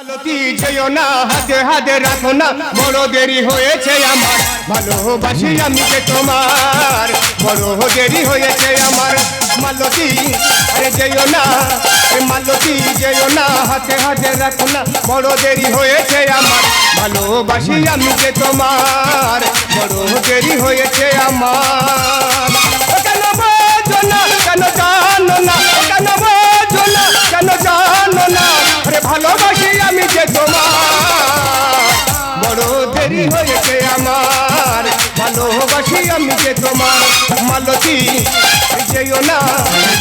মালতী যেও না, হাতে হাতে রাখো না, বড় দেরি হয়েছে আমার। ভালোবাসি আমি যে তোমার, বড় দেরি হয়েছে আমার। মালতী, আরে যেও না মালতী যেও না, হাতে হাতে রাখো না, বড় দেরি হয়েছে আমার। ভালোবাসি আমি যে তোমার, বড় দেরি হয়েছে আমার। কেন বোঝো না, কেন জানো না যে তোমার মালতী যেও না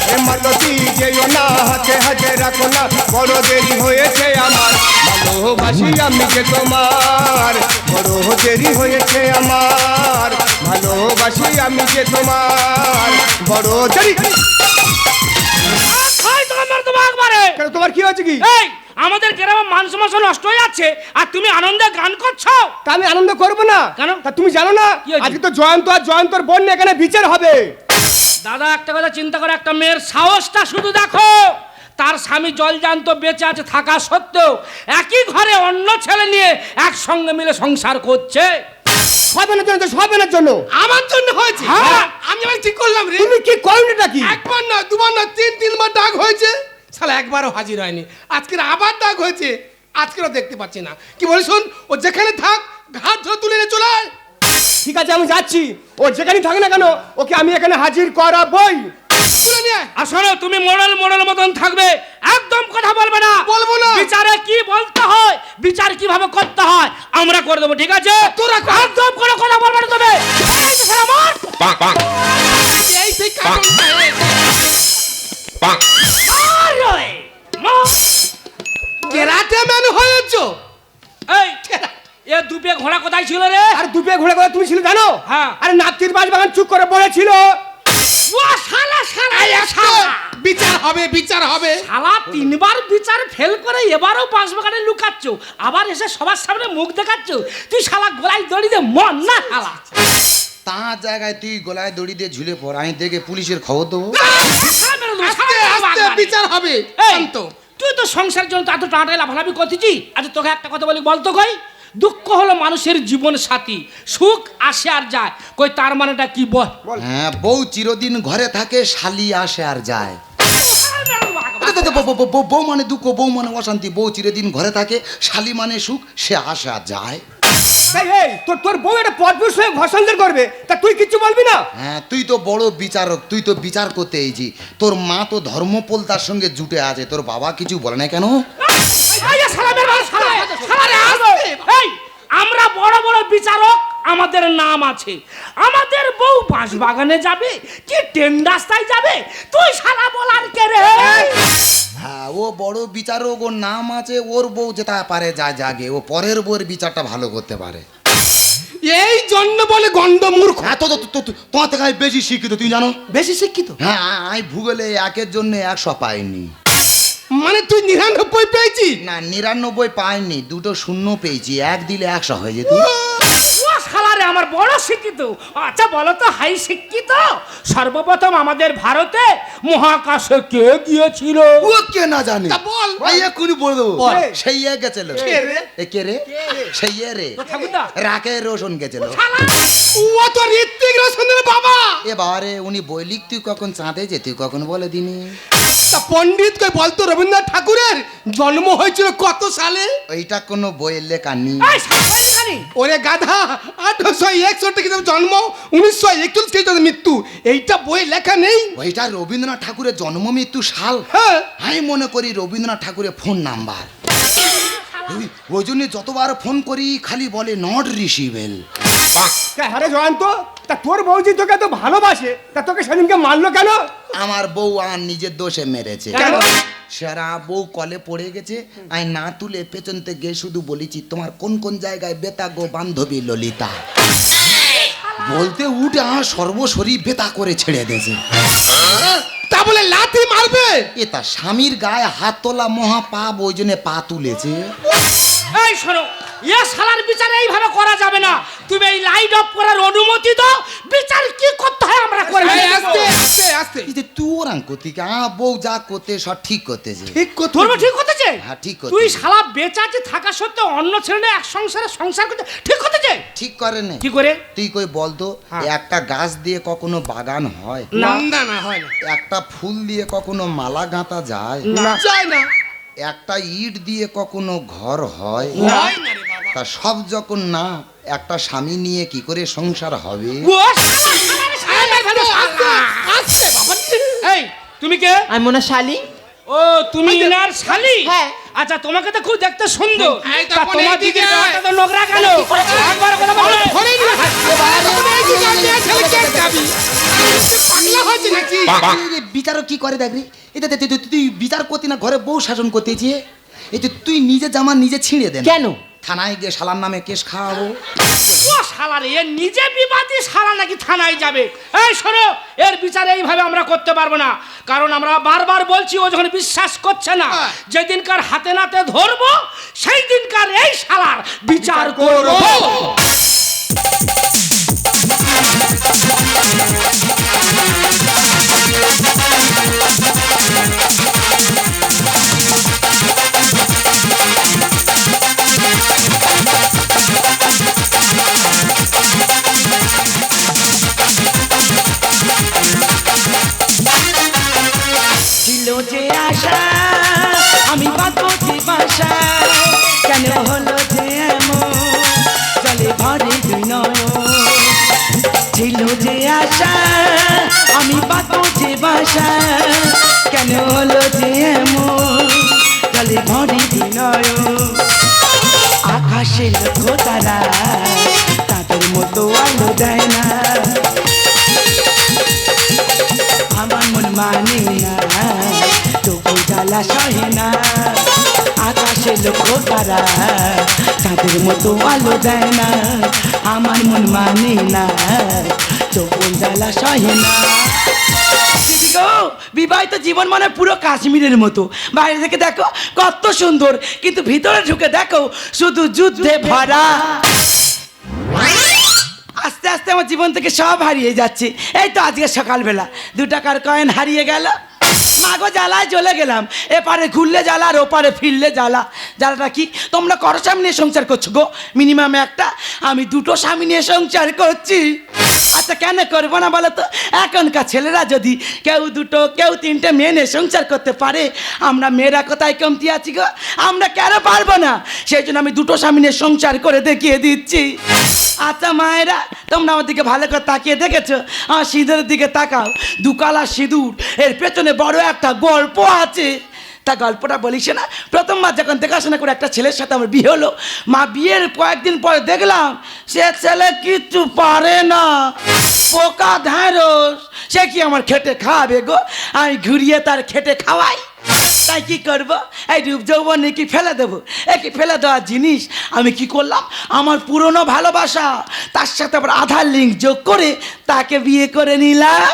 এ মালতী যেও না হাতে হাতে রাখো না বড় দেরি হয়েছে আমার ভালোবাসি আমি যে তোমার বড় দেরি হয়েছে আমার ভালোবাসি আমি যে তোমার বড় দেরি তোমার কি হয়েছে কি আমাদের গ্রামে মান সম্মান নষ্ট হয়ে যাচ্ছে আর তুমি আনন্দে গান করছ? তা আমি আনন্দ করব না। কেন? তা তুমি জানো না কি হয়েছে? আজকে তো জয়ন্ত আর জয়ন্তর বোন নিয়ে এখানে বিচার হবে। দাদা একটা কথা চিন্তা করে একটা মেয়ের সাহসটা শুধু দেখো। তার স্বামী জলজান্ত বেঁচে আছে থাকা সত্ত্বেও একই ঘরে অন্য ছেলে নিয়ে একসঙ্গে মিলে সংসার করছে। সবেনের জন্য সবেনের জন্য। আমার জন্য হয়েছে? হ্যাঁ। আমি আবার ঠিক করলাম রে? তুমি কি করণটা কি? একবার না দুবার না তিন তিনবার ডাক হয়েছে। শালা একবারও হাজির হয়নি। আজকের আবার ডাক হয়েছে আজকেরও দেখতে পাচ্ছি না। কি বলি শোন ও যেখানে থাক ঘাট ধরে তুলে নিয়ে চলে আয়। ঠিক আছে আমি যাচ্ছি। ও যেখানেই থাক না কেন ওকে আমি এখানে হাজির করাবই। তুলে নিয়ে আয়। আর শোনো তুমি মোড়ল মোড়ল মতন থাকবে। একদম কথা বলবে না। বলব না। বিচারে কি বলতে হয় বিচার কীভাবে করতে হয় আমরা করে দেবো ঠিক আছে? তোরা কর। একদম কোনো কথা বলবে না তবে এই তো শালা মার। এই সেই এই। কেরাটে ম্যান হয়েছো? এই এ দুপে ঘোড়া কোথায় ছিল রে? আর দুপে ঘুরে ঘুরে তুমি ছিল জানো? হ্যাঁ। আরে নাতির বাস বাগান চুপ করে পড়েছিল ও শালা শালা এ শালা। বিচার হবে বিচার হবে। শালা তিনবার বিচার ফেল করে এবারও বাঁশবাগানে লুকাচ্ছ। আবার এসে সবার সামনে মুখ দেখাচ্ছ। তুই শালা গোলায় দড়ি দে মন না শালা। তার জায়গায় তুই গলায় দড়ি দিয়ে ঝুলে পড় আমি দেখে পুলিশের খবর দেবো আস্তে। বিচার হবে শান্ত তুই তো সংসারের জন্য এত টাটাই লাফালাফি করতেছি আচ্ছা তোকে একটা কথা বলি বলতো কই দুঃখ হলো মানুষের জীবন সাথী সুখ আসে আর যায় কই তার মানেটা কি বল হ্যাঁ বউ চিরদিন ঘরে থাকে শালি আসে আর যায় বউ মানে দুঃখ বউ মানে অশান্তি বউ চিরদিন ঘরে থাকে শালি মানে সুখ সে আসে আর যায় এই, তোর তোর বউ এটা পরপুর সঙ্গে ঘর করবে তা তুই কিচ্ছু বলবি না হ্যাঁ তুই তো বড় বিচারক তুই তো বিচার করতে এইছি তোর মা তো ধর্মপোল তার সঙ্গে জুটে আছে তোর বাবা কিছু বলে না কেন এই শালা মেরে শালা, শালা রে, এই, আমরা বড় বড় বিচারক আমাদের নাম আছে। আমাদের বউ বাঁশ বাগানে যাবে কি ট্রেন টেন্ডাস্তায় যাবে? তুই শালা বলার কে রে? হ্যাঁ ও বড় বিচারক ওর নাম আছে ওর বউ যেটা পারে যা জাগে। ও পরের বউয়ের বিচারটা ভালো করতে পারে। এই জন্য বলে গন্ড মূর্খ। হ্যাঁ তো তো- তো- তো- তোমার থেকে আমি বেশি শিক্ষিত তুই জানো? বেশি শিক্ষিত? হ্যাঁ আমি ভূগোলে একের জন্য একশো পাইনি। মানে তুই নিরানব্বই পেয়েছিস? না নিরানব্বই পাইনি দুটো শূন্য পেয়েছি এক দিলে একশো হয়ে যেত। শালারে আমার বড় শিক্ষিত। আচ্ছা বলো তো হাই শিক্ষিত? সর্বপ্রথম আমাদের ভারতে মহাকাশে কে গিয়েছিল? ও কে না জানে। বল। ভাই এক্ষুনি বলে দেবো। বল। সেই গেছিল। কে রে? এ কে রে? সেই এ রে। রাকে রোশন গেছিল। ও তো ঋত্বিক রোশনের বাবা! এ বাবারে উনি বই লিখ তুই কখন চাঁদে যে তুই কখন বলে দিনি তা পণ্ডিত কই বলতো রবীন্দ্রনাথ ঠাকুরের জন্ম হয়েছিল কত সালে? ওইটা কোনো বইয়ের লেখা নেই। ওরে গাধা আঠারোশো একষট্টি খ্রিস্টাব্দে জন্ম উনিশশো একচল্লিশ খ্রিস্টাব্দে মৃত্যু এইটা বই লেখা নেই। ওইটা রবীন্দ্রনাথ ঠাকুরের জন্ম মৃত্যু সাল। হ্যাঁ। আমি মনে করি রবীন্দ্রনাথ ঠাকুরের ফোন নাম্বার। ওই- জন্য যতবার ফোন করি খালি বলে নট রিসিভেল। আরে জয়ন্ত তা তোর বউজি তোকে তো ভালোবাসে তা তোকে সেদিনকে মারলো কেন? আমার বউ আর নিজের দোষে মেরেছে। কেন? সারা বউ কলে পড়ে গেছে। আর না তুলে পেছন থেকে শুধু বলেছি তোমার কোন কোন জায়গায় বেতা গো বান্ধবী ললিতা? বলতে উঠে আমার সর্বশরী বেতা করে ছেড়ে দিয়েছে তা বলে লাথি মারবে? এ তা স্বামীর গায়ে হাত তোলা মহা পাপ ওই জন্য পা তুলেছে। এই শোনো এ শালার বিচার এইভাবে করা যাবে না। তুমি এই লাইট অফ করার অনুমতি দাও বিচার কি করতে হয় আমরা করে আস্তে আস্তে আস্তে। এই যে তুই ওরাং করতে আ বউ যা করতে সব ঠিক করতেছে। ঠিক করতে তোর ঠিক করতেছে? হ্যাঁ, ঠিক করতেছে। তুই শালা বেচাচে থাকা সত্ত্বেও অন্য ছেলে এক সংসারে সংসার করতে ঠিক করতেছে? ঠিক করে নে। কি করে? তুই কই বলতো হ্যাঁ। একটা গাছ দিয়ে কখনো বাগান হয়? না। না না হয় না। একটা ফুল দিয়ে কখনো মালা গাঁথা যায়? যায় না। একটা ইট দিয়ে কখনো ঘর হয়? হয় না তা সব যখন না একটা স্বামী নিয়ে কি করে সংসার হবে এই তুমি কে আমি মনে হয় শালি ও তুমি ইনার শালি হ্যাঁ। আচ্ছা তোমাকে তো খুব দেখতে সুন্দর তা তোমার দিকে। তো নোংরা কেন একবার কথা বলো ফোনে নিয়ে তখন এই দিকে আমি আর ছেলে কে যাবি পাগলা হয়েছি নাকি এই রে, বিচারক কি করে দেখ রে এটা তুই বিচার করতি না ঘরে বউ শাসন করতে চেয়ে এই যে তুই নিজে জামা নিজে ছিঁড়ে দেন কেন থানায় গিয়ে শালার নামে কেস খাওয়াবো। ও শালা রে এ নিজে বিবাদী শালা নাকি থানায় যাবে? এই শোনো এর বিচার এইভাবে আমরা করতে পারব না। কারণ আমরা বারবার বলছি ও যখন বিশ্বাস করছে না হ্যাঁ। যেদিনকার হাতে নাতে ধরবো সেই দিনকার এই শালার বিচার করব। ছিল সহে না আকাশে লক্ষ্য তারা তাদের মতো আলো দেয় না আমার মন মানে না তবু জ্বালা সহে না বিবাহিত জীবন মানে পুরো কাশ্মীরের মতো। বাইরে থেকে দেখো কত সুন্দর কিন্তু ভিতরে ঢুকে দেখো শুধু যুদ্ধে ভরা। আস্তে আস্তে আমার জীবন থেকে সব হারিয়ে যাচ্ছে। এই তো আজকে সকালবেলা দু টাকার কয়েন হারিয়ে গেল। মাগো জ্বালায় চলে গেলাম। এপারে ঘুরলে জ্বালা, আর ওপারে ফিরলে জ্বালা। জ্বালাটা কি? তোমরা করো স্বামী নিয়ে সংসার করছ গো। মিনিমাম একটা, আমি দুটো স্বামী নিয়ে সংসার করছি। আচ্ছা কেন করব না বলো তো? এখনকার ছেলেরা যদি কেউ দুটো, কেউ তিনটে মেয়ে নিয়ে সংসার করতে পারে, আমরা মেয়েরা কোথায় কমতি আছি গো? আমরা কেন পারব না? সেই জন্য আমি দুটো স্বামী নিয়ে সংসার করে দেখিয়ে দিচ্ছি। আচ্ছা মায়েরা, তোমরা আমার দিকে ভালো করে তাকিয়ে দেখেছ? আমার সিঁদুরের দিকে তাকাও। দুকালা সিঁদুর, এর পেছনে বড় একটা গল্প আছে। তা গল্পটা বলিস না। প্রথমবার যখন দেখাশোনা করে একটা ছেলের সাথে আমার বিয়ে হলো, মা বিয়ের কয়েকদিন পরে দেখলাম, সে ছেলে কিচ্ছু পারে না। পোকা ধারস সে কি আমার খেটে খাওয়াবে গো? আমি ঘুরিয়ে তার খেটে খাওয়াই। তাই কি করব? এই রূপ যৌবন কি ফেলে দেবো। একে ফেলে দেওয়ার জিনিস আমি কি করলাম? আমার পুরনো ভালোবাসা, তার সাথে আবার আধার লিঙ্ক যোগ করে তাকে বিয়ে করে নিলাম।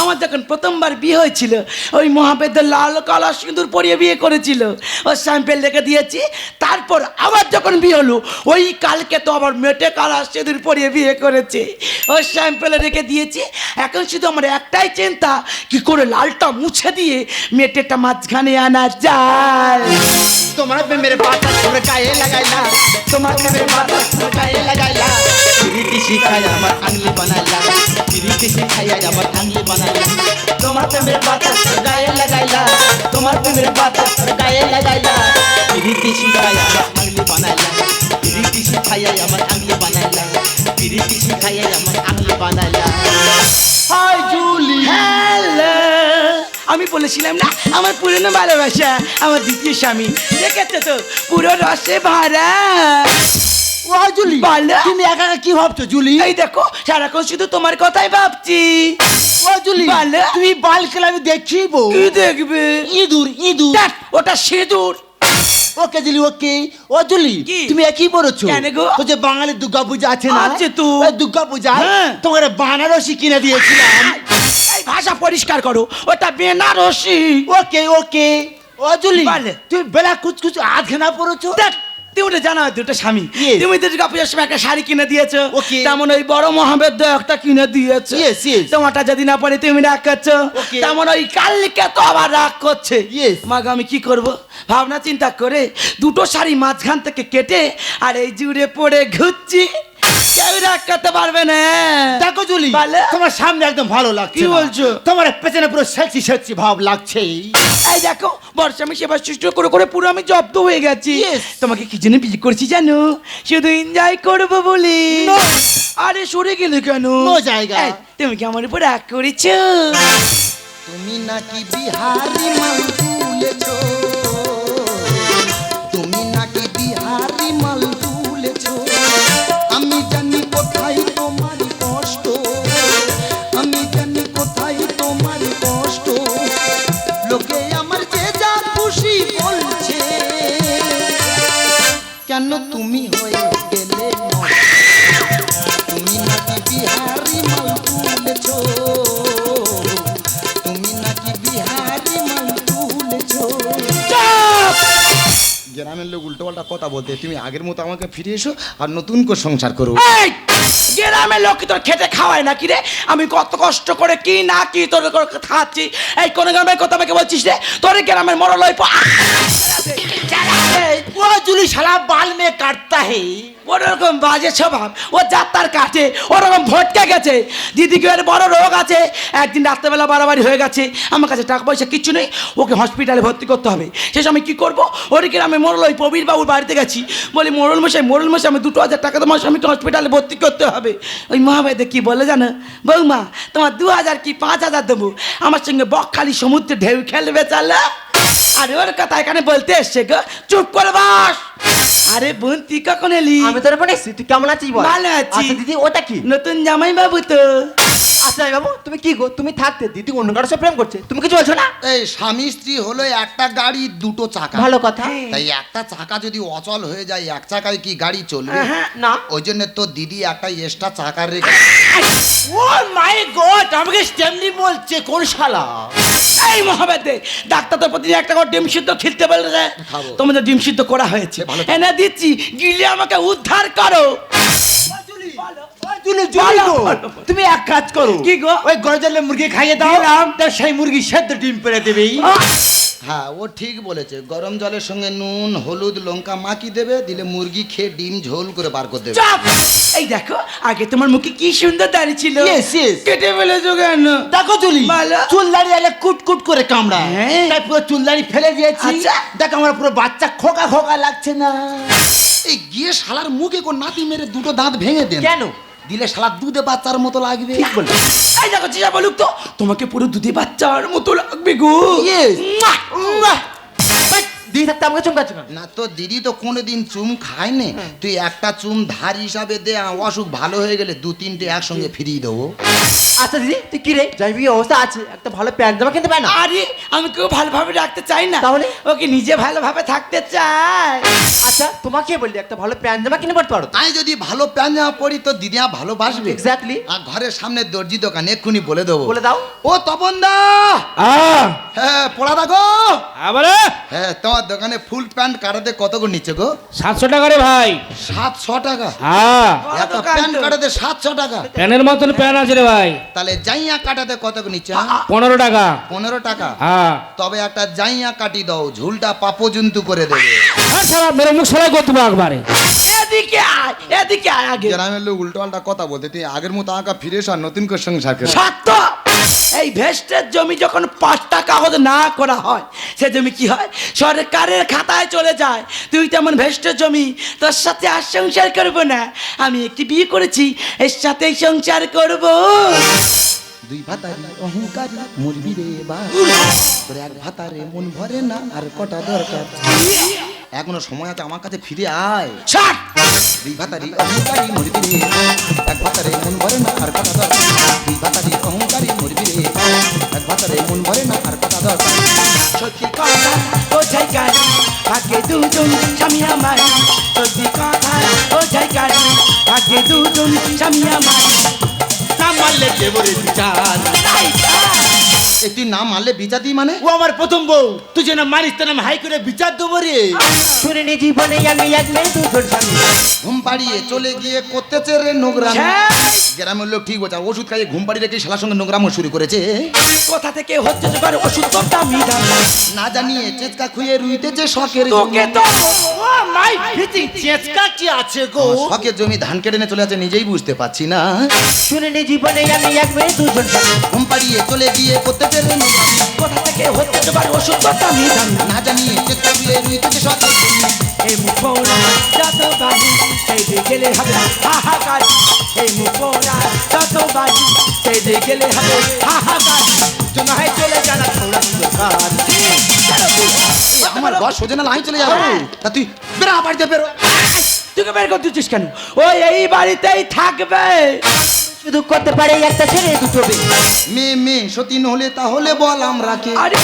আমার যখন প্রথমবার বিয়ে হয়েছিল, ওই মহাবেদের লাল কালা সিঁদুর পরিয়ে বিয়ে করেছিল। ও স্যাম্পেল রেখে দিয়েছি। তারপর আবার যখন বিয়ে হলো, ওই কালকে তো আবার মেটে কালা সিঁদুর পরিয়ে বিয়ে করেছে। ও স্যাম্পেলে রেখে দিয়েছি। এখন শুধু আমার একটাই চিন্তা, কি করে লালটা মুছে দিয়ে মেটেটা মাঝখানে আনা যায় তোমার প্রেমের পাতা তোর গায়ে লাগাইলা তোমার প্রেমের পাতা তোর গায়ে লাগাইলা প্রীতি শিখাই আমার আংলি বানাইলা প্রীতি শিখাই আমার আংলি বানাইলা তোমার প্রেমের পাতা তোর গায়ে লাগাইলা তোমার প্রেমের পাতা তোর গায়ে লাগাইলা প্রীতি শিখাই আমার আংলি বানাইলা প্রীতি শিখাই আমার আংলি বানাইলা প্রীতি শিখাই আমার আংলি বানাইলা হাই জুলি হ্যালো আমি বলেছিলাম না আমার পুরনো ভালোবাসা আমার দ্বিতীয় স্বামী। দেখেছ তো? পুরো রসে ভরা। ও জুলি বলো। তুমি একা একা কি ভাবছ জুলি? এই দেখো সারাক্ষণ শুধু তোমার কথাই ভাবছি। ও জুলি বলো। তুমি বাল খেলে আমি দেখছি বউ। কি দেখবে? ইঁদুর ইঁদুর। ওটা সিঁদুর। ওকে জুলি ওকে। ও জুলি কি? তুমি একই পড়েছো? কেন গো? তো যে বাঙালি দুর্গা পূজা আছে না? আছে তো। ওই দুর্গা পূজা হ্যাঁ। তোমার বানারসি কিনে দিয়েছিলাম। ভাষা পরিষ্কার করো। ওটা বেনারসি। ওকে ওকে। ও জুলি বলে। তুমি বেলা কুচকুচ আধখানা পড়েছো? দেখ তুমি জানো দুটো স্বামী। তুমি দুর্গা পুজোর সময় একটা শাড়ি কিনে দিয়েছ। তেমন ওই বড় মহাবেদ একটা কিনে দিয়েছ. তোমারটা যদি না পরে তুমি রাগ করছ। তেমন ওই কালিকে তো আবার রাগ করছে. মাগো আমি কি করব? ভাবনা চিন্তা করে দুটো শাড়ি মাঝখান থেকে কেটে আর এই জুড়ে পড়ে ঘুরছি। কেউ করতে পারবে না। দেখো জুলি তোমার সামনে একদম ভালো লাগছে কি বলছো? তোমার পেছনে পুরো সেক্সি সেক্সি ভাব লাগছে। এই দেখো বর্ষা আমি সেবা সৃষ্ট করে করে পুরো আমি জব্দ হয়ে গেছি। তোমাকে কি জন্য বিয়ে করছি জানো? শুধু এনজয় করব বলে। আরে সরে গেলে কেন? জায়গা। তুমি কি আমার উপর রাগ করেছ? তুমি নাকি বিহারি মাল তুলেছ? কথা বলতে তুমি আগের মতো আমাকে ফিরে এসো আর নতুন করে সংসার করো। এই গ্রামের লোক তোর খেতে খাওয়ায় না কি রে? আমি কত কষ্ট করে কি না কি তোর খাচ্ছি। এই কোন গ্রামের কথা আমাকে বলছিস রে? তোর গ্রামের মরলয় জুলি শালা বাল মে কাটতা হে ওরকম বাজে স্বভাব। ও যাত্রার কাটে ওরকম ভটকে গেছে। দিদিকে এর বড় রোগ আছে। একদিন রাত্রেবেলা বাড়াবাড়ি হয়ে গেছে। আমার কাছে টাকা পয়সা কিচ্ছু নেই। ওকে হসপিটালে ভর্তি করতে হবে। সে সময় কী করব? ওদিকে আমি মোড়ল ওই প্রবীর বাবুর বাড়িতে গেছি। বলি মোড়ল মশাই মোড়ল মশাই আমি দুটো হাজার টাকা তোমার স্বামীকে হসপিটালে ভর্তি করতে হবে। ওই মহাবেদে কি বলে জানো? বৌমা, তোমার দু হাজার কি পাঁচ হাজার দেবো? আমার সঙ্গে বকখালি সমুদ্রে ঢেউ খেলবে, চালা। আরে ওর কথা এখানে বলতে এসছে গো। চুপ করে বাস। আরে বোন তুই কখন এলি? আমি তোর বোন তুই কেমন আছিস ভালো আছি। আচ্ছা দিদি ওটা কি? নতুন জামাই বাবু তো। আচ্ছা বাবু তুমি কি গো? তুমি থাকতে দিদি অন্য কারোর সাথে প্রেম করছে? তুমি কিছু বলছো না? এই স্বামী স্ত্রী হলো একটা গাড়ি দুটো চাকা। ভালো কথা। তাই একটা চাকা যদি অচল হয়ে যায় এক চাকায় কি গাড়ি চলবে? না। ওই জন্য তো দিদি একটা এক্সট্রা চাকা রেখে ও মাই গড আমাকে স্টেমনি বলছে কোন শালা? এই মহাবেদে ডাক্তার তো প্রতিদিন একটা করে ডিম সিদ্ধ খেলতে বলেছে খাব। তোমাদের ডিম সিদ্ধ করা হয়েছে। এনে দিচ্ছি গিলে আমাকে উদ্ধার করো। বলো, গো, তুমি এক কাজ করো। কি গো? ওই গরজালে মুরগি খাইয়ে দাও। তা সেই মুরগি সেদ্ধ ডিম পেড়ে দেবেই হ্যাঁ ও ঠিক বলেছে। গরম জলের সঙ্গে নুন হলুদ লঙ্কা মাখি দেবে দিলে মুরগি খেয়ে ডিম ঝোল করে বার করে দেবে। এই দেখো আগে তোমার মুখে কি সুন্দর দাঁড়িয়ে ছিল. কেটে ফেলেছো কেন? দেখো ভালো। চুল দাঁড়িয়ে এলে কুট কুট করে কামড়া হ্যাঁ। তাই পুরো চুল দাঁড়িয়ে ফেলে দিয়েছি। আচ্ছা। দেখ আমার পুরো বাচ্চা খোকা খোকা লাগছে না। এই গিয়ে শালার মুখে কোন নাতি মেরে দুটো দাঁত ভেঙে দেন। কেন? দিলে শালা দুধে বাচ্চার মতো লাগবে। ঠিক বলছো। এই দেখো চিজা বলুক তো তোমাকে পুরো দুধে বাচ্চার মতো লাগবে গো. দিদি থাকতে আমাকে চমকাচ্ছ না না তো দিদি তো কোনোদিন চুম খায়নি। তুই একটা চুম ধার হিসাবে দে অসুখ ভালো হয়ে গেলে দু তিনটে একসঙ্গে ফিরিয়ে দেবো। আচ্ছা দিদি তুই কি রে? জৈবিক অবস্থা আছে। একটা ভালো প্যান্ট জামা কিনতে পায় না? আরে আমি কেউ ভালোভাবে রাখতে চাই না। তাহলে? ওকে নিজে ভালোভাবে থাকতে চাই। আচ্ছা তোমাকে বললি একটা ভালো প্যান্ট জামা কিনে পড়তে পারো আমি যদি ভালো প্যান্ট জামা পরি তো দিদি আমার ভালোবাসবে। এক্স্যাক্টলি আর ঘরের সামনে দর্জি দোকান এক্ষুনি বলে দেবো। বলে দাও। ও তপন দা হ্যাঁ পড়া গো! আবার! হ্যাঁ তোমার দোকানে ফুল প্যান্ট কাটাতে কত করে নিচ্ছে গো? সাতশো টাকা রে ভাই। সাতশো টাকা? হ্যাঁ। এত প্যান্ট কাটাতে সাতশো টাকা? প্যানের মতন প্যান আছে রে ভাই। তাহলে জাইয়া কাটাতে কত করে নিচ্ছে হ্যাঁ? পনেরো টাকা। পনেরো টাকা? হ্যাঁ। তবে একটা জাইয়া কাটি দাও ঝুলটা পাপজন্তু করে দেবে। আর সারা মেরে মুখ সবাই করতে একবারে। এদিকে আয় এদিকে আয় আগে। গ্রামের লোক উল্টো পাল্টা কথা বলতে তুই আগের মতো আঁকা ফিরে এসো আর নতুন করে সংসার করে। সত্য। এই ভেস্টের জমি যখন পাঁচটা কাগজ না করা হয় সে জমি কি হয়? সরকারের খাতায় চলে যায় তুই তেমন ভেস্টের জমি তোর সাথে আর সংসার করব না। আমি একটি বিয়ে করেছি এর সাথেই সংসার করব। দুই ভাতারি অহংকারী মরবি রে বা। তোর এক ভাতারে মন ভরে না আর কটা দরকার। এখনও সময় আছে আমার কাছে ফিরে আয়। ছাড়। দুই ভাতারি অহংকারী মরবি রে এক ভাতারে মন ভরে না আর কটা দরকার দুই ভাতারি অহংকারী মরবি রে এক ভাতারে মন ভরে না আর কটা দরকার সত্যি কথা বোঝাই কারি ভাগ্যে দুজন স্বামী আমার। সত্যি কথা বোঝাই কারি ভাগ্যে দুজন স্বামী আমার। না মারলে দেবরে বিচার। তাই না মারলে বিচাতি মানে? ও আমার প্রথম বউ। তুই যেন মারিস তোর নাম হাই করে বিচার দেবো রে। শুনিনি জীবনে আমি দুজন স্বামী। ঘুম পাড়িয়ে চলে গিয়ে করতেছে রে নোংরাম। গ্রামের লোক ঠিক বলছে ওষুধ খাইয়ে ঘুম পাড়িয়ে রেখে শালার সঙ্গে নোংরামও শুরু করেছে। কোথা থেকে হচ্ছে জোগাড় ওষুধ তোর দামি দাম না জানিয়ে খুঁয়ে রুইতেছে শখের তোকে তো ও মাই ফিটিং চেঁচকা কি আছে গো? শখের জমি ধান কেটে নিয়ে চলে যাচ্ছে নিজেই বুঝতে পারছি না। শুনিনি জীবনে আমি এক মেয়ে দুজন স্বামী। ঘুম পাড়িয়ে চলে গিয়ে করতেছে রে নোংরাম কোথা থেকে হচ্ছে জোগাড় ওষুধ তোর দামি না জানিয়ে চেষ্টা খুঁয়ে রুইতেছে শখের জমি। এই মুখোরা যত বাজি সেই দিয়ে গেলে হবে হাহাকার। এই মুখোরা যত সেই দিয়ে গেলে হবে হাহাকার। জন্য হাই চলে জানা ছোড়া দোকান। আমার ঘর সোজা না লাই চলে যাবে? তা তুই বেরা বাড়িতে বেরো। তুই বের করতেছিস কেন? ও এই বাড়িতেই থাকবে। শুধু করতে পারে একটা ছেলে দুটো মেয়ে মেয়ে সতী সতীন হলে তাহলে বল আমরা কে? আরে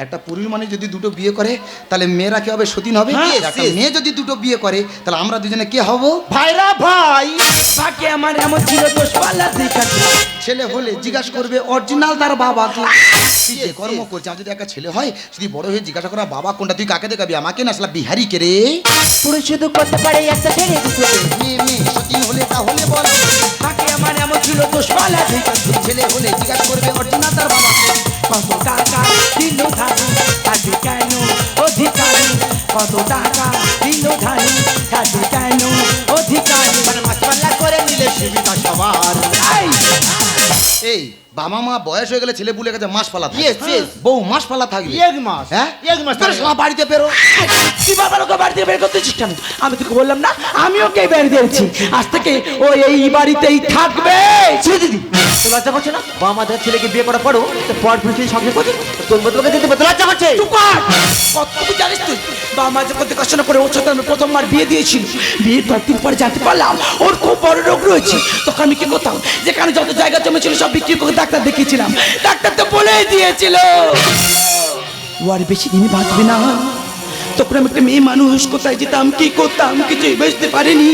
একটা পুরুষ মানে যদি দুটো বিয়ে করে তাহলে মেয়েরা কি হবে সতীন হবে? হ্যাঁ, একটা মেয়ে যদি দুটো বিয়ে করে তাহলে আমরা দুজনে কে হব? ভাইরা ভাই বাকি আমার এমন ছিল দোষ পাল্লা দেখাচ্ছে ছেলে হলে জিজ্ঞাসা করবে অরিজিনাল তার বাবাকে। তুই যে কর্ম করছে আমার যদি একটা ছেলে হয় যদি বড় হয়ে জিজ্ঞাসা করা বাবা কোনটা তুই কাকে দেখাবি? আমাকে না আসলে বিহারি কে রে? পুরুষ শুধু করতে পারে একটা ছেলে দুটো। মেয়ে মেয়ে সতীন হলে তাহলে বল। বাকি আমার এমন ছিল দোষ পাল্লা দেখাচ্ছে ছেলে হলে জিজ্ঞাসা করবে অরিজিনাল তার বাবাকে। কত টাকা? দিল ধারু থাকে কেন অধিকারী কত টাকা বাবা মা বয়স হয়ে গেলে ছেলে বুলে গেছে মাস পালা। Yes, yes. বউ মাস পালা থাকবে এক মাস হ্যাঁ? এক মাস বেরো শালা বাড়িতে বেরো। তুই বাবার ওকে বাড়ি থেকে বের করতেছিস কেন? আমি তোকে বললাম না আমি ওকে বের দিয়েছি। আজ থেকে ও এই বাড়িতেই থাকবে। ছি দিদি। তো লজ্জা করছে না? বাবা মা তার ছেলেকে বিয়ে করার পরও তো পর পুরুষের সংসার করছে। তোর বদলকে দিতে বদল লজ্জা করছে? চুপ কর! কত তুই জানিস তুই? বাবা মা যখন দেখাশোনা করে ওর সাথে আমি প্রথমবার বিয়ে দিয়েছিল। বিয়ের কয়েকদিন পরে জানতে পারলাম ওর খুব বড় রোগ রয়েছে। তখন আমি কি করতাম? যেখানে যত জায়গা জমেছিল সব বিক্রি করে ডাক্তার দেখিয়েছিলাম। ডাক্তার তো বলেই দিয়েছিল। ও আর বেশি দিন বাঁচবে না। তখন আমি একটা মেয়ে মানুষ কোথায় যেতাম, কি করতাম, কিছুই বুঝতে পারিনি।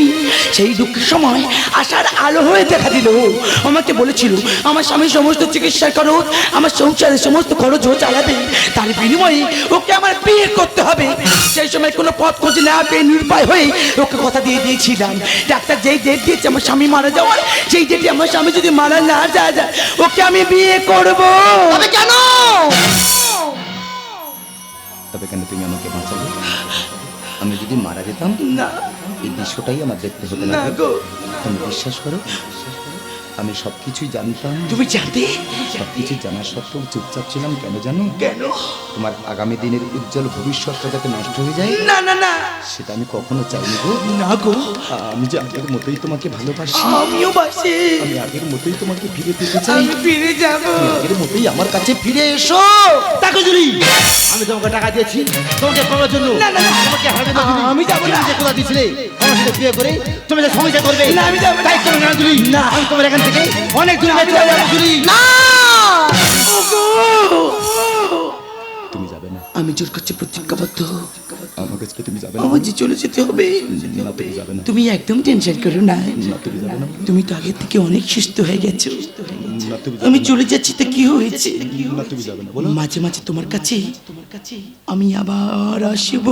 সেই দুঃখের সময় আশার আলো হয়ে দেখা দিল। আমাকে বলেছিল, আমার স্বামী সমস্ত চিকিৎসা খরচ আমার সংসারের সমস্ত খরচ ও চালাবে। তার বিনিময়ে ওকে আমার বিয়ে করতে হবে। সেই সময় কোনো পথ খোঁজ না পেয়ে নির্ভয় হয়ে ওকে কথা দিয়ে দিয়েছিলাম। ডাক্তার যেই ডেট দিয়েছে আমার স্বামী মারা যাওয়ার, সেই ডেটে আমার স্বামী যদি মারা না যায়, ওকে আমি বিয়ে করব। কেন? তবে কেন তুমি আমাকে বাঁচালে? আমি যদি মারা যেতাম না। এই দৃশ্যটাই আমার দেখতে হতো না। না তুমি বিশ্বাস করো? আমি সব কিছুই জানতাম। তুমি জানতে? সব কিছু জানার সত্ত্বেও চুপচাপ ছিলাম কেন জানো? কেন? তোমার আগামী দিনের উজ্জ্বল ভবিষ্যৎটা যাতে নষ্ট হয়ে যায়? না না না। সেটা আমি কখনো চাইনি গো। না গো। আমি যে আগের মতোই তোমাকে ভালোবাসি। আমিও বাসি। আমি আগের মতোই তোমাকে ফিরে পেতে চাই। আমি ফিরে যাব। তুমি আগের মতোই আমার কাছে ফিরে এসো। টাকা জুড়ি আমি তোমাকে টাকা দিয়েছি তোমাকে পাওয়ার জন্য। না, না। তোমাকে হারাবে না আমি যাব না। যে কোথা দিয়েছিলে আমার সাথে বিয়ে করে তুমি যে সমস্যা করবে না, আমি যাব তাই করো না জুড়ি না। আমি তোমার এখান থেকে অনেক দূরে আমি চলে যাব যাব না। তুমি যাবে না। আমি জোর করছি প্রতিজ্ঞাবদ্ধ। আমার কাছে তুমি যাবে না। আমার যে চলে যেতে হবে। না তুমি যাবে না। তুমি একদম টেনশন করো না। না তুমি যাবে না। তুমি তো আগে থেকে অনেক সুস্থ হয়ে গেছো। আমি চলে যাচ্ছি তো কি হয়েছে? না তুমি যাবে না। বলো। মাঝে মাঝে তোমার কাছে তোমার কাছে আমি আবার আসব।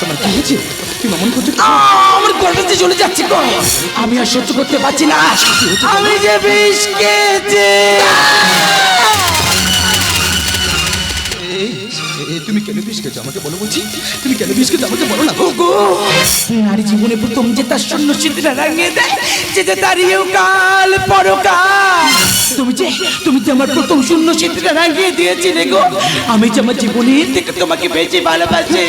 তোমার কি হয়েছে? তুমি এমন করছ আমার গলাতে চলে যাচ্ছে গো। আমি আর সহ্য করতে পারছি না। আমি যে বিষ খেয়েছি। তুমি কেন বিষ আমাকে বলো বলছি তুমি কেন বিষ আমাকে বলো না। গো নারী জীবনে প্রথম যে তার শূন্য স্মৃতিটা রাঙিয়ে দেয় যে যে তার কাল পরকাল তুমি যে তুমি যে আমার প্রথম শূন্য স্মৃতিটা রাঙিয়ে দিয়েছিলে গো, আমি যে আমার জীবনের থেকে তোমাকে বেঁচে ভালোবাসি।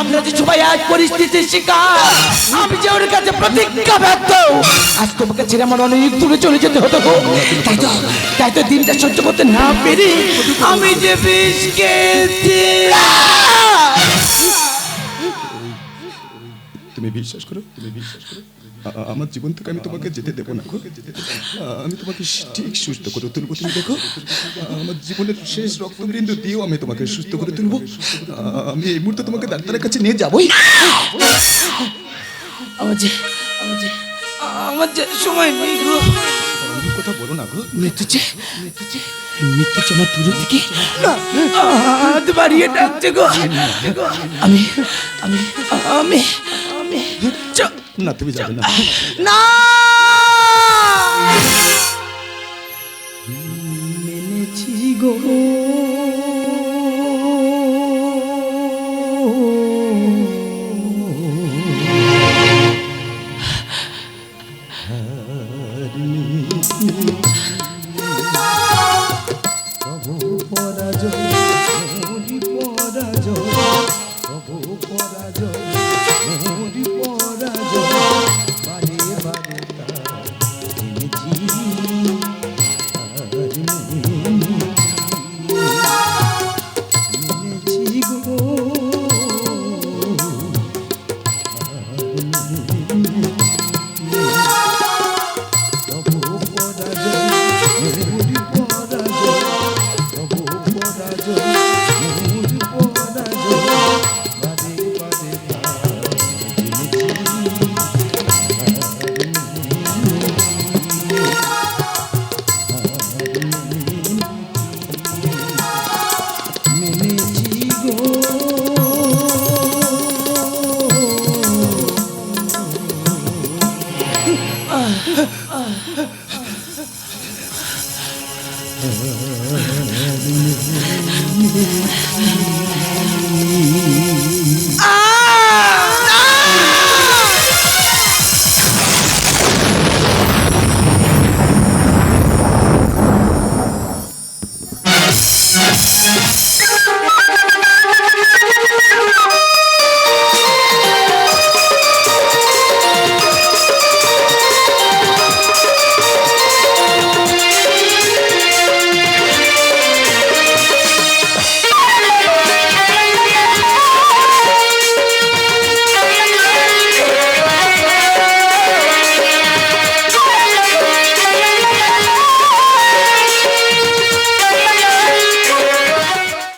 আমরা যে সবাই আজ পরিস্থিতির শিকার, আমি যে ওর কাছে প্রতিজ্ঞা ব্যর্থ, আজ তোমাকে ছেড়ে আমার অনেক দূরে চলে যেতে হতো গো। তাই তো তাই তো দিনটা সহ্য করতে না পেরে আমি যে বিষ খেয়েছি। তুমি বিশ্বাস করো? তুমি বিশ্বাস করো? আমার জীবন থেকে আমি তোমাকে যেতে দেবো না আমি তোমাকে ঠিক সুস্থ করে তুলবো, তুমি দেখো। আমার জীবনের শেষ রক্তবিন্দু দিয়েও আমি তোমাকে সুস্থ করে তুলবো। আমি এই মুহূর্তে তোমাকে ডাক্তারের কাছে নিয়ে যাবোই। আমার যে আমার যে সময় নেই এই কথা বলো না গো। মৃত্যু যে মৃত্যু যে আমার দূর থেকে। হাত বাড়িয়ে ডাকছে গো। আমি আমি আমি না তুমি যাবে না। না